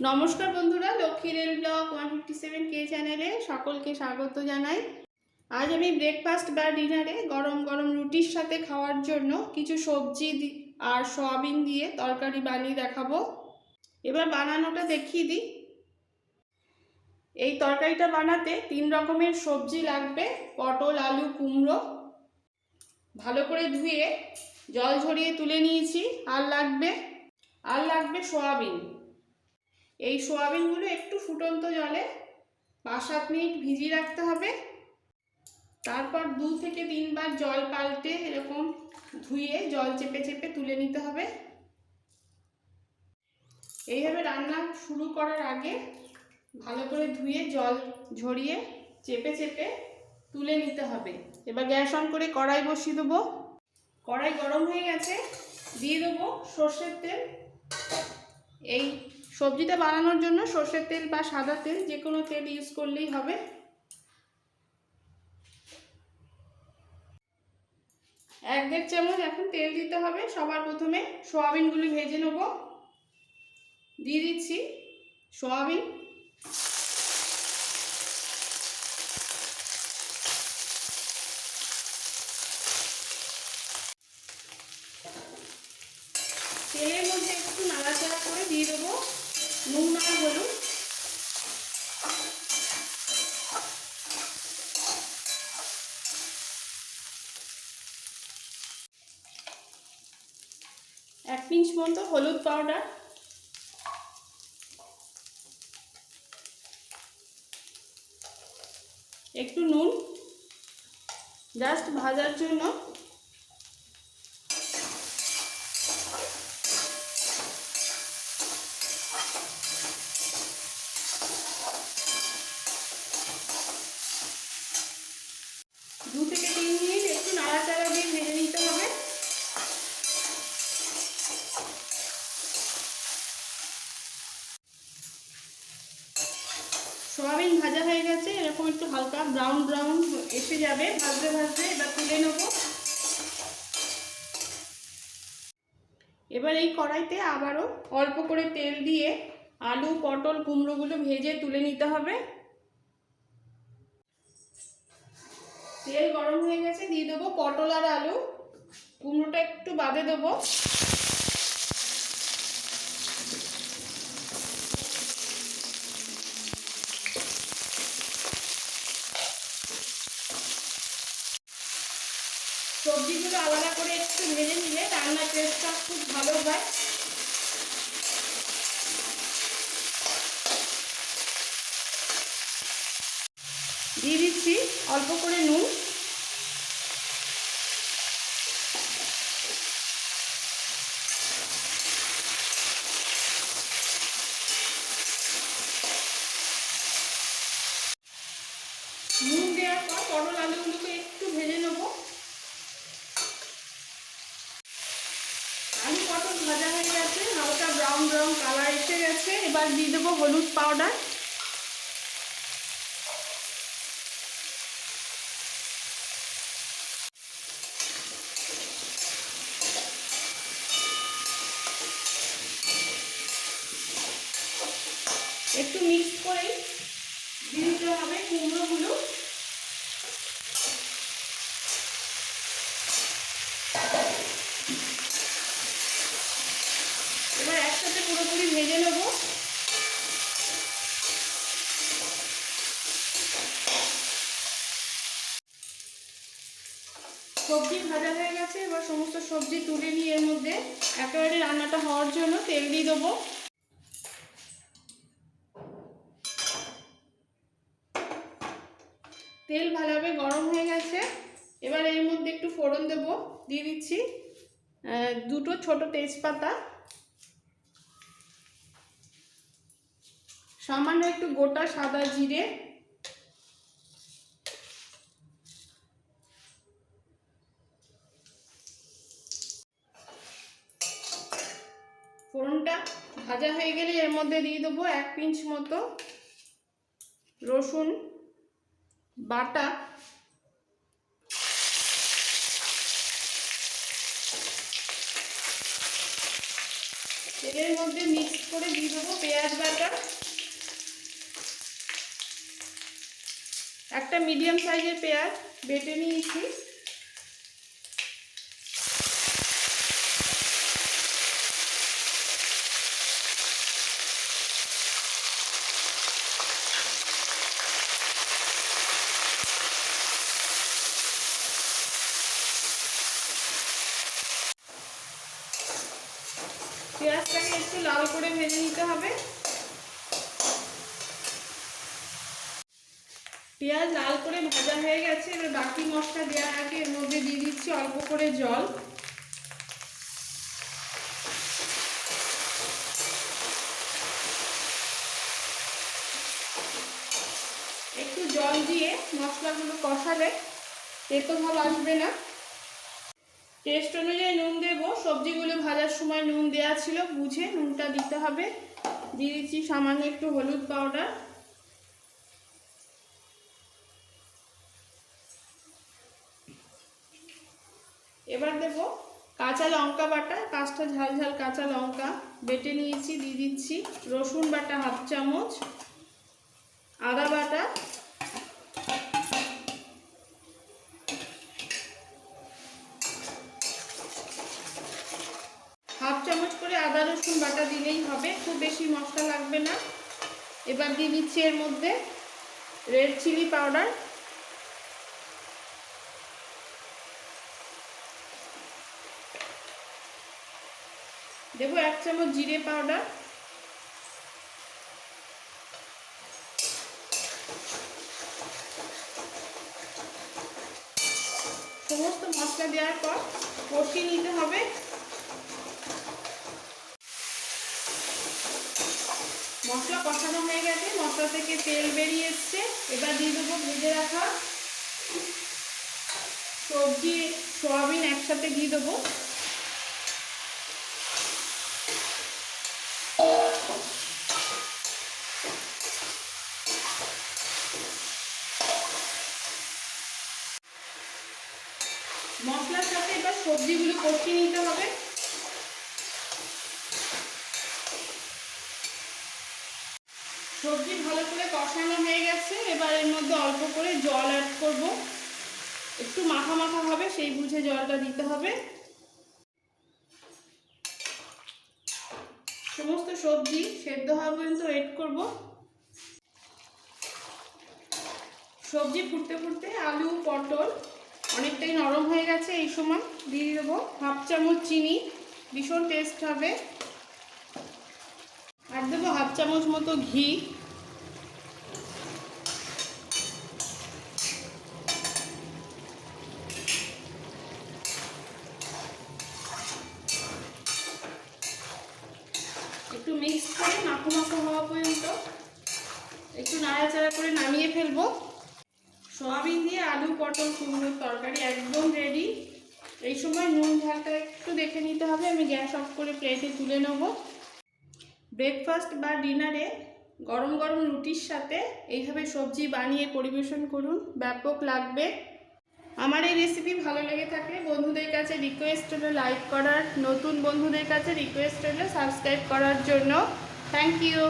নমস্কার বন্ধুরা, Lakshmi rail blog one fifty seven কে চ্যানেলে সকলকে স্বাগত জানাই। আজ আমি ব্রেকফাস্ট বা ডিনারে গরম গরম রুটির সাথে খাওয়ার জন্য কিছু সবজি আর সয়াবিন দিয়ে তরকারি বানিয়ে দেখাবো। এবার বানানোটা দেখিয়ে দিই। এই তরকারিটা বানাতে তিন রকমের সবজি লাগবে, পটল, আলু, কুমড়ো। ভালো করে ধুয়ে জল ঝরিয়ে তুলে নিয়েছি। আর লাগবে আর লাগবে সয়াবিন। এই সোয়াবিনগুলো একটু ফুটন্ত জলে পাঁচ সাত মিনিট ভিজিয়ে রাখতে হবে। তারপর দু থেকে তিনবার জল পাল্টে এরকম ধুয়ে জল চেপে চেপে তুলে নিতে হবে। এইভাবে রান্না শুরু করার আগে ভালো করে ধুয়ে জল ঝরিয়ে চেপে চেপে তুলে নিতে হবে। এবার গ্যাস অন করে কড়াই বসিয়ে দেবো। কড়াই গরম হয়ে গেছে, দিয়ে দেবো সর্ষের তেল। এই সবজিটা বানানোর জন্য সর্ষের তেল বা সাদা তেল, যে কোনো তেল ইউজ করলেই হবে। এক দেড় চামচ এখন তেল দিতে হবে। সবার প্রথমে সোয়াবিনগুলি ভেজে নেব। দিয়ে দিচ্ছি সোয়াবিন। তেলের মধ্যে একটু নাড়াচাড়া করে দিয়ে দেবো নুন আর হলুদ এক পিঞ্চ মতো হলুদ পাউডার। একটু নুন। জাস্ট ভাজার জন্য দু থেকে তিন মিনিট একটু নাড়াচাড়া দিয়ে ভেজে নিতে হবে সোয়াবিন ভাজা হয়ে গেছে। এরকম একটু হালকা ব্রাউন ব্রাউন এসে যাবে। ভাজতে ভাজতে এবার তুলে নেব। এবার এই কড়াইতে আবারও অল্প করে তেল দিয়ে আলু, পটল, কুমড়োগুলো ভেজে তুলে নিতে হবে। তেল গরম হয়ে গেছে, দিয়ে দেবো পটল আর আলু। কুমড়োটা একটু বাদে দেবো সবজিগুলো আলাদা করে একটু ভেজে নিলে রান্নার টেস্টটা খুব ভালো হয়। দিয়ে দিচ্ছি অল্প করে নুন। নুন দেওয়ার পর পটল আলুগুলোকে একটু ভেজে নেব আলু পটল ভাজা হয়ে গেছে হালকা ব্রাউন ব্রাউন কালার এসে গেছে। এবার দিয়ে দেবো হলুদ পাউডার একটু মিক্স করে দিয়ে দিতে হবে কুমড়োগুলো এবার একসাথে পুরোপুরি ভেজে নেব সবজি ভাজা হয়ে গেছে, এবার সমস্ত সবজি তুলে নিয়ে এর মধ্যে। একেবারে রান্নাটা হওয়ার জন্য তেল দিয়ে দেবো। তেল ভালোভাবে গরম হয়ে গেছে। এবার এর মধ্যে একটু ফোড়ন দেব, দিয়ে দিচ্ছি দুটো ছোট তেজপাতা। সামান্য একটু গোটা সাদা জিরে। ফোড়নটা ভাজা হয়ে গেলে এর মধ্যে দিয়ে দেবো এক পিঞ্চ মতো রসুন, বাটা। তেলের মধ্যে মিক্স করে দিয়ে দেবো পেঁয়াজ বাটা। একটা মিডিয়াম সাইজের পেঁয়াজ বেটে নিয়েছি পেঁয়াজটাকে একটু লাল করে ভেজে নিতে হবে। পেঁয়াজ লাল করে ভাজা হয়ে গেছে, এবার বাকি মশলা দেওয়ার আগে এর মধ্যে দিয়ে দিচ্ছি অল্প করে জল। একটু জল দিয়ে মশলাগুলো কষালে তেতো ভাব আসবে না। টেস্ট অনুযায়ী নুন দেবো। সবজিগুলো ভাজার সময় নুন দেওয়া ছিল, বুঝে নুনটা দিতে হবে। দিয়ে দিচ্ছি সামান্য একটু হলুদ পাউডার। এবার দেবো কাঁচা লঙ্কা বাটা পাঁচটা ঝাল ঝাল কাঁচা লঙ্কা বেটে নিয়েছি, দিয়ে দিচ্ছি রসুন বাটা হাফ চামচ, আদা হবে, খুব বেশি মশলা লাগবে না। এবার দিয়ে দিচ্ছি এর মধ্যে রেড চিলি পাউডার। দেবো এক চামচ জিরে পাউডার। সমস্ত মশলা দেওয়ার পর কষিয়ে নিতে হবে মশলা কষানো হয়ে গেছে, মশলা থেকে তেল বেরিয়ে এসছে। এবার দিয়ে দেবো ভেজে রাখা সবজি, সোয়াবিন একসাথে দিয়ে দেবো। মশলার সাথে এবার সবজিগুলো কষিয়ে নিতে হবে। সবজি ভালো করে কষানো হয়ে গেছে। এবার এর মধ্যে অল্প করে জল অ্যাড করব। একটু মাখা মাখা হবে, সেই বুঝে জলটা দিতে হবে। সমস্ত সবজি সেদ্ধ হওয়া পর্যন্ত ওয়েট করব। সবজি ফুটতে ফুটতে আলু, পটল অনেকটাই নরম হয়ে গেছে এই সময়। দিয়ে দেবো হাফ চামচ চিনি, ভীষণ টেস্ট হবে। আর দেবো হাফ চামচ মতো ঘি। একটু মিক্স করে, মাখো মাখো হওয়া পর্যন্ত একটু নাড়াচাড়া করে নামিয়ে ফেলব। সয়াবিন দিয়ে আলু, পটল, কুমড়োর তরকারি একদম রেডি এই সময় নুন, ঝালটা একটু দেখে নিতে হবে, আমি গ্যাস অফ করে প্লেটে তুলে নেব। ব্রেকফাস্ট বা ডিনারে গরম গরম রুটির সাথে এইভাবে সবজি বানিয়ে পরিবেশন করুন। ব্যাপক লাগবে। আমার এই রেসিপি ভালো লেগে থাকলে বন্ধুদের কাছে রিকোয়েস্ট হলো লাইক করার। নতুন বন্ধুদের কাছে রিকোয়েস্ট হলো সাবস্ক্রাইব করার জন্য। Thank you